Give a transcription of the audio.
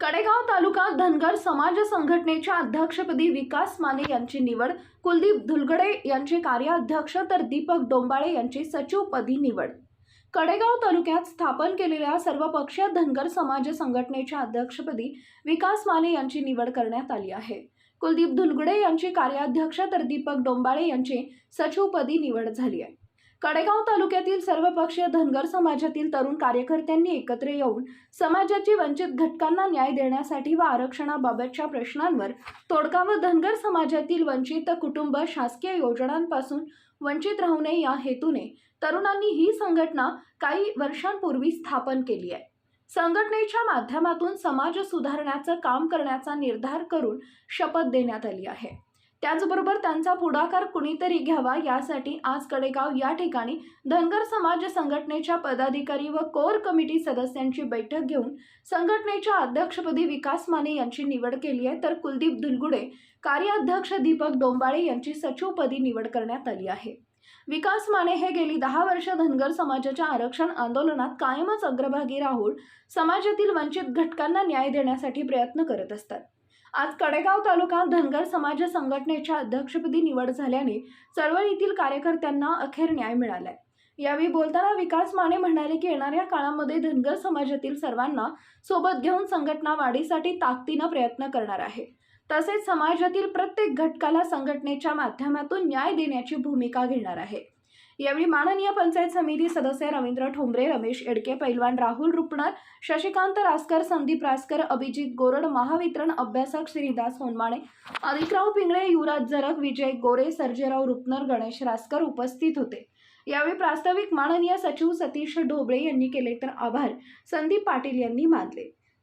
कडेगाव तालुका धनगर समाज संघटनेच्या अध्यक्षपदी विकास माने यांची निवड कुलदीप धुलगडे यांचे कार्याध्यक्ष तर दीपक डोंबाळे यांची सचिवपदी निवड. कडेगाव तालुक्यात स्थापन केलेल्या सर्वपक्षीय धनगर समाज संघटनेच्या अध्यक्षपदी विकास माने यांची निवड करण्यात आली आहे. कुलदीप धुलगडे यांची कार्याध्यक्ष तर दीपक डोंबाळे यांची सचिवपदी निवड झाली आहे. कडेगाव तालुक्यातील सर्वपक्षीय धनगर समाजातील तरुण कार्यकर्त्यांनी एकत्र येऊन समाजाची वंचित घटकांना न्याय देण्यासाठी व आरक्षणाबाबतच्या प्रश्नांवर तोडगा व धनगर समाजातील वंचित कुटुंब शासकीय योजनांपासून वंचित राहू नये या हेतूने तरुणांनी ही संघटना काही वर्षांपूर्वी स्थापन केली आहे. संघटनेच्या माध्यमातून समाज सुधारण्याचं काम करण्याचा निर्धार करून शपथ देण्यात आली आहे. त्याचबरोबर त्यांचा पुढाकार कुणीतरी घ्यावा यासाठी आज कडेगाव या ठिकाणी धनगर समाज संघटनेच्या पदाधिकारी व कोर कमिटी सदस्यांची बैठक घेऊन संघटनेच्या अध्यक्षपदी विकास माने यांची निवड केली आहे. तर कुलदीप धुलगुडे कार्याध्यक्ष दीपक डोंबाळे यांची सचिवपदी निवड करण्यात आली आहे. विकास माने हे गेली दहा वर्ष धनगर समाजाच्या आरक्षण आंदोलनात कायमच अग्रभागी राहून समाजातील वंचित घटकांना न्याय देण्यासाठी प्रयत्न करत असतात. आज कडेगाव तालुका धनगर समाज संघटनेच्या अध्यक्षपदी निवड झाल्याने चळवळीतील कार्यकर्त्यांना अखेर न्याय मिळालाय. यावेळी बोलताना विकास माने म्हणाले की येणाऱ्या काळामध्ये धनगर समाजातील सर्वांना सोबत घेऊन संघटना वाढीसाठी ताकदीनं प्रयत्न करणार आहे. तसेच समाजातील प्रत्येक घटकाला संघटनेच्या माध्यमातून न्याय देण्याची भूमिका घेणार आहे. यावेळी माननीय पंचायत समिती सदस्य रवींद्र ठोंबरे रमेश एडके पैलवान राहुल रुपणार शशिकांत रासकर संदीप रासकर अभिजित गोरड महावितरण अभ्यासक श्रीदास होनमाणे अधिकराव पिंगळे युवराज झरक विजय गोरे सर्जेराव रुपनर गणेश रासकर उपस्थित होते. यावेळी प्रास्ताविक माननीय सचिव सतीश ढोबळे यांनी केले तर आभार. संदीप पाटील यांनी मानले.